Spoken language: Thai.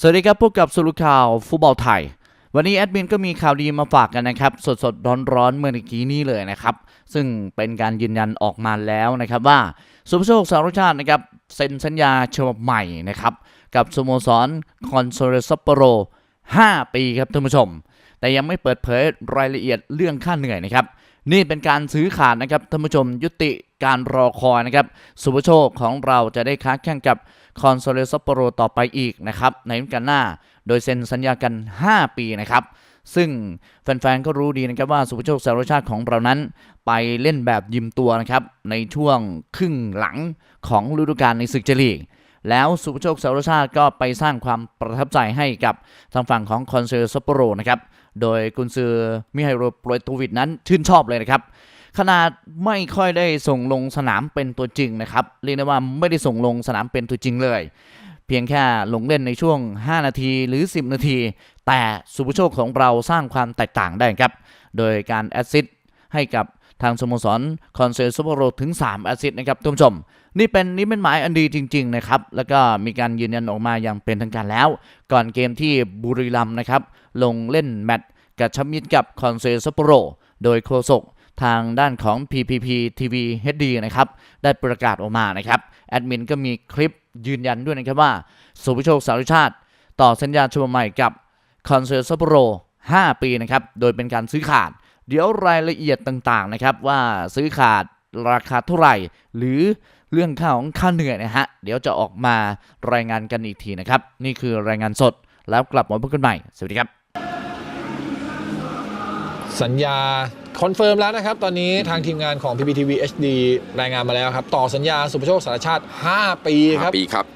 สวัสดีครับพบกับสรุปข่าวฟุตบอลไทย วันนี้แอดมินก็มีข่าวดีมาฝากกันนะครับ สดๆร้อนๆเมื่อกี้นี้เลยนะครับ ซึ่งเป็นการยืนยันออกมาแล้วนะครับว่าสุภโชคสารชาตินะครับเซ็นสัญญาฉบับใหม่นะครับ กับสโมสรคอนโซลซัปโปโร 5 ปีครับท่านผู้ชม แต่ยังไม่เปิดเผยรายละเอียดเรื่องค่าเหนื่อยนะครับ นี่เป็นการซื้อขาดนะครับท่านผู้ชมยุติการรอคอยนะครับสุภโชคของเราจะได้ค้าแข่งกับคอนโซลซัปโปโรต่อไปอีกนะครับในฤดูกาลหน้า โดยเซ็นสัญญากัน 5 ปีนะครับซึ่งแฟนๆ ก็รู้ดีนะครับว่าสุภโชคสารชาติของเรานั้น ไปเล่นแบบยิมตัวนะครับในช่วงครึ่งหลังของฤดูกาลในศึกเจลีก แล้วสุภโชคสารชาติก็ไปสร้างความประทับใจให้กับทางฝั่งของคอนเซอร์ซัปโปโรนะครับ โดยกุนซือมิไฮโรโปรโตวิดนั้นชื่นชอบเลยนะครับ ขนาดไม่ค่อยได้ส่งลงสนามเป็นตัวจริงนะครับ เรียกได้ว่าไม่ได้ส่งลงสนามเป็นตัวจริงเลย เพียงแค่ลงเล่นในช่วง 5 นาทีหรือ 10 นาที แต่สุภโชคของเราสร้างความแตกต่างได้ครับ โดยการแอสซิสต ให้กับทางสโมสรคอนเซลซูเปอร์โรถึง 3 แอสซิสต์นะครับท่านผู้ชม นี่เป็นนี่เป็นหมายอันดีจริง ๆ นะครับ แล้วก็มีการยืนยันออกมาอย่างเป็นทางการแล้ว ก่อนเกมที่บุรีรัมย์นะครับ ลงเล่นแมตช์กับชัมมิตรกับคอนเซลซัปโปโรโดยโฆษกทางด้านของ PPP TV HD นะครับ ได้ประกาศออกมานะครับ แอดมินก็มีคลิปยืนยันด้วยนะครับว่า สุภโชคสารชาติ ต่อสัญญาฉบับใหม่กับคอนเซลซัปโปโร5 ปีนะครับ โดยเป็นการซื้อขาด เดี๋ยวรายละเอียดต่างๆนะครับว่าซื้อขาดราคาเท่าไหร่ หรือเรื่องค่าของค่าเหนื่อยนะฮะเดี๋ยวจะออกมารายงานกันอีกทีนะครับ นี่คือรายงานสดแล้วกลับมาพบกันใหม่ สวัสดีครับ สัญญาคอนเฟิร์มแล้วนะครับ ตอนนี้ทางทีมงานของ PPTV HD รายงานมาแล้วครับ ต่อสัญญาสุภโชคสารชาติ 5 ปีครับ5ปีครับ